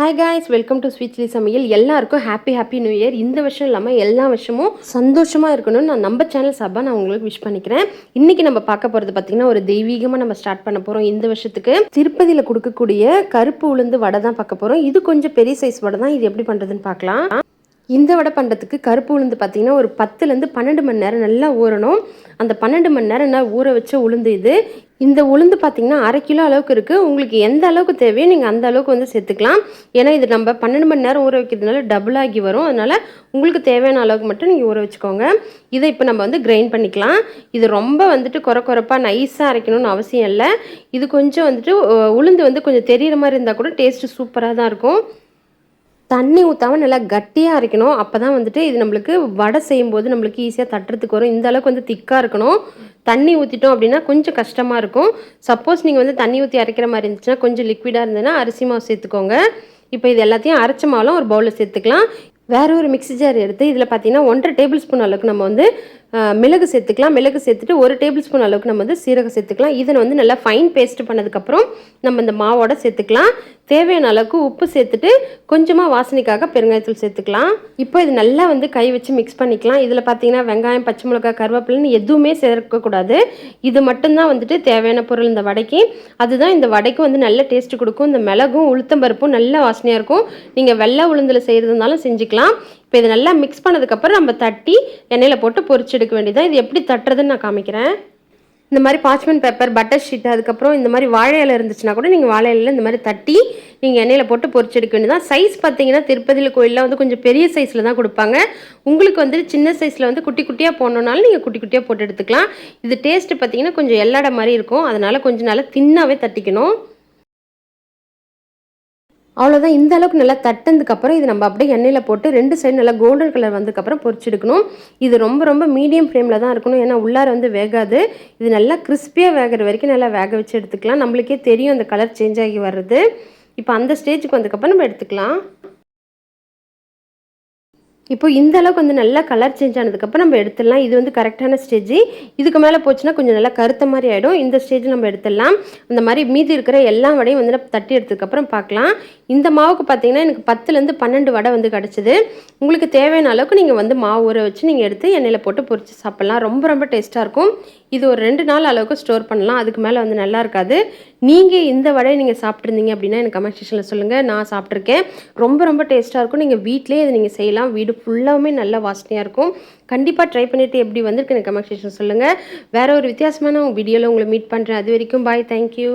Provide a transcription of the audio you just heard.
Hi guys welcome to sweet சமையல் எல்லாருக்கும் happy happy new year இந்த வருஷம் இல்லாமல் எல்லா வருஷமும் சந்தோஷமாக இருக்கணும்னு நான் நம்ம சேனல் சார்பாக நான் உங்களுக்கு விஷ் பண்ணிக்கிறேன். இன்னைக்கு நம்ம பார்க்க போகிறது பார்த்தீங்கன்னா ஒரு தெய்வீகமாக நம்ம ஸ்டார்ட் பண்ண போகிறோம் இந்த வருஷத்துக்கு. திருப்பதியில் கொடுக்கக்கூடிய கருப்பு உளுந்து வடை தான் பார்க்க போகிறோம் இது கொஞ்சம் பெரிய சைஸ் வடை தான் இது எப்படி பண்ணுறதுன்னு பார்க்கலாம். இந்த வடை பண்ணுறதுக்கு கருப்பு உளுந்து பார்த்திங்கன்னா ஒரு பத்துலேருந்து பன்னெண்டு மணி நேரம் நல்லா ஊறணும். அந்த பன்னெண்டு மணி நேரம் நல்லா ஊற வச்ச உளுந்து இது. இந்த உளுந்து பார்த்திங்கன்னா அரை கிலோ அளவுக்கு இருக்குது உங்களுக்கு எந்த அளவுக்கு தேவையோ நீங்கள் அந்த அளவுக்கு வந்து சேர்த்துக்கலாம். ஏன்னா இது நம்ம பன்னெண்டு மணி நேரம் ஊற வைக்கிறதுனால டபுள் ஆகி வரும். அதனால் உங்களுக்கு தேவையான அளவுக்கு மட்டும் நீங்கள் ஊற வச்சுக்கோங்க. இதை இப்போ நம்ம வந்து கிரைண்ட் பண்ணிக்கலாம். இது ரொம்ப வந்துட்டு குறை குறைப்பாக நைஸாக அரைக்கணும்னு அவசியம் இல்லை. இது கொஞ்சம் வந்துட்டு உளுந்து வந்து கொஞ்சம் தெரியிற மாதிரி இருந்தால் கூட டேஸ்ட்டு சூப்பராக தான் இருக்கும். தண்ணி ஊற்றாமல் நல்லா கட்டியாக அரைக்கணும். அப்போ தான் வந்துட்டு இது நம்மளுக்கு வடை செய்யும்போது நம்மளுக்கு ஈஸியாக தட்டுறதுக்கு வரும். இந்த அளவுக்கு வந்து திக்காக இருக்கணும். தண்ணி ஊற்றிட்டோம் அப்படின்னா கொஞ்சம் கஷ்டமாக இருக்கும். சப்போஸ் நீங்கள் வந்து தண்ணி ஊற்றி அரைக்கிற மாதிரி இருந்துச்சுன்னா கொஞ்சம் லிக்விடாக இருந்ததுன்னா அரிசி மாவு சேர்த்துக்கோங்க. இப்போ இது எல்லாத்தையும் அரைச்ச மாவுலாம் ஒரு பவுலில் சேர்த்துக்கலாம். வேற ஒரு மிக்ஸி ஜார் எடுத்து இதில் பார்த்தீங்கன்னா ஒன்றரை டேபிள் ஸ்பூன் அளவுக்கு நம்ம வந்து மிளகு சேர்த்துக்கலாம். மிளகு சேர்த்துட்டு ஒரு டேபிள் ஸ்பூன் அளவுக்கு நம்ம வந்து சீரகம் சேர்த்துக்கலாம். இதை வந்து நல்லா ஃபைன் பேஸ்ட் பண்ணதுக்கப்புறம் நம்ம இந்த மாவோட சேர்த்துக்கலாம். தேவையான அளவுக்கு உப்பு சேர்த்துட்டு கொஞ்சமாக வாசனைக்காக பெருங்காயத்தூள் சேர்த்துக்கலாம். இப்போ இது நல்லா வந்து கை வச்சு மிக்ஸ் பண்ணிக்கலாம். இதில் பார்த்தீங்கன்னா வெங்காயம் பச்சை மிளகாய் கருவேப்பிலைன்னு எதுவுமே சேர்க்கக்கூடாது. இது மட்டும்தான் வந்துட்டு தேவையான பொருள் இந்த வடைக்கு. அதுதான் இந்த வடைக்கு வந்து நல்ல டேஸ்ட் கொடுக்கும். இந்த மிளகும் உளுத்தம்பருப்பும் நல்ல வாசனையாக இருக்கும். நீங்கள் வெள்ளை உளுந்தில் செய்கிறதுனாலும் செஞ்சுக்கலாம். இப்போ இது நல்லா மிக்ஸ் பண்ணதுக்கப்புறம் நம்ம தட்டி எண்ணெயில் போட்டு பொரிச்சு எடுக்க வேண்டியதான் இது எப்படி தட்டுறதுன்னு நான் காமிக்கிறேன். இந்த மாதிரி பாச்மெண்ட் பேப்பர் பட்டர் ஷீட் அதுக்கப்புறம் இந்த மாதிரி வாழை இலை இருந்துச்சுன்னா கூட நீங்கள் வாழை இலையில் இந்த மாதிரி தட்டி நீங்கள் எண்ணெயில் போட்டு பொரிச்சு எடுக்க வேண்டியதான் சைஸ் பார்த்தீங்கன்னா திருப்பதியில் கோயிலில் வந்து கொஞ்சம் பெரிய சைஸில் தான் கொடுப்பாங்க. உங்களுக்கு வந்து சின்ன சைஸில் வந்து குட்டி குட்டியாக போடணுன்னாலும் நீங்கள் குட்டி குட்டியாக போட்டு எடுத்துக்கலாம். இது டேஸ்ட்டு பார்த்தீங்கன்னா கொஞ்சம் எல்லடை மாதிரி இருக்கும். அதனால் கொஞ்சம் நல்லா தின்னாவே தட்டிக்கணும். அவ்வளோதான் இந்த அளவுக்கு நல்லா தட்டினதுக்கப்புறம் இது நம்ம அப்படியே எண்ணெயில் போட்டு ரெண்டு சைடு நல்லா கோல்டன் கலர் வந்ததுக்கப்புறம் பொரிச்செடுக்கணும். இது ரொம்ப ரொம்ப மீடியம் ஃப்ளேமில் தான் இருக்கணும். ஏன்னா உள்ளார வந்து வேகாது. இது நல்லா கிறிஸ்பியாக வேகிற வரைக்கும் நல்லா வேக வச்சு எடுத்துக்கலாம். நம்மளுக்கே தெரியும் அந்த கலர் சேஞ்ச் ஆகி வர்றது. இப்போ அந்த ஸ்டேஜுக்கு வந்ததுக்கப்புறம் நம்ம எடுத்துக்கலாம். இப்போ இந்த அளவுக்கு வந்து நல்லா கலர் சேஞ்ச் ஆனதுக்கப்புறம் நம்ம எடுத்துடலாம். இது வந்து கரெக்டான ஸ்டேஜ் இதுக்கு மேலே போச்சுன்னா கொஞ்சம் நல்லா கருத்த மாதிரி ஆகிடும் இந்த ஸ்டேஜ் நம்ம எடுத்துடலாம். அந்த மாதிரி மீதி இருக்கிற எல்லா வடையும் வந்து நம்ம தட்டி எடுத்ததுக்கப்புறம் பார்க்கலாம். இந்த மாவுக்கு பார்த்தீங்கன்னா எனக்கு பத்துலேருந்து பன்னெண்டு வடை வந்து கிடச்சிது. உங்களுக்கு தேவையான அளவுக்கு நீங்கள் வந்து மாவு ஊற வச்சு நீங்கள் எடுத்து எண்ணெயில் போட்டு பொறிச்சு சாப்பிட்லாம். ரொம்ப ரொம்ப டேஸ்ட்டாக இருக்கும். இது ஒரு ரெண்டு நாள் அளவுக்கு ஸ்டோர் பண்ணலாம். அதுக்கு மேலே வந்து நல்லா இருக்காது. நீங்கள் இந்த வடையை நீங்கள் சாப்பிட்ருந்தீங்க அப்படின்னா எனக்கு கமெண்ட் செக்ஷனில் சொல்லுங்கள் நான் சாப்பிட்ருக்கேன் ரொம்ப ரொம்ப டேஸ்ட்டாக இருக்கும். நீங்கள் வீட்டிலே இதை நீங்கள் செய்யலாம். வீடு ஃபுல்லாகவுமே நல்ல வாசனையாக இருக்கும். கண்டிப்பாக ட்ரை பண்ணிவிட்டு எப்படி வந்திருக்கு எனக்கு கமெண்ட் செக்ஷன் சொல்லுங்கள் வேறு ஒரு வித்தியாசமான வீடியோவில் உங்களை மீட் பண்ணுறேன் அது வரைக்கும் பாய் தேங்க்யூ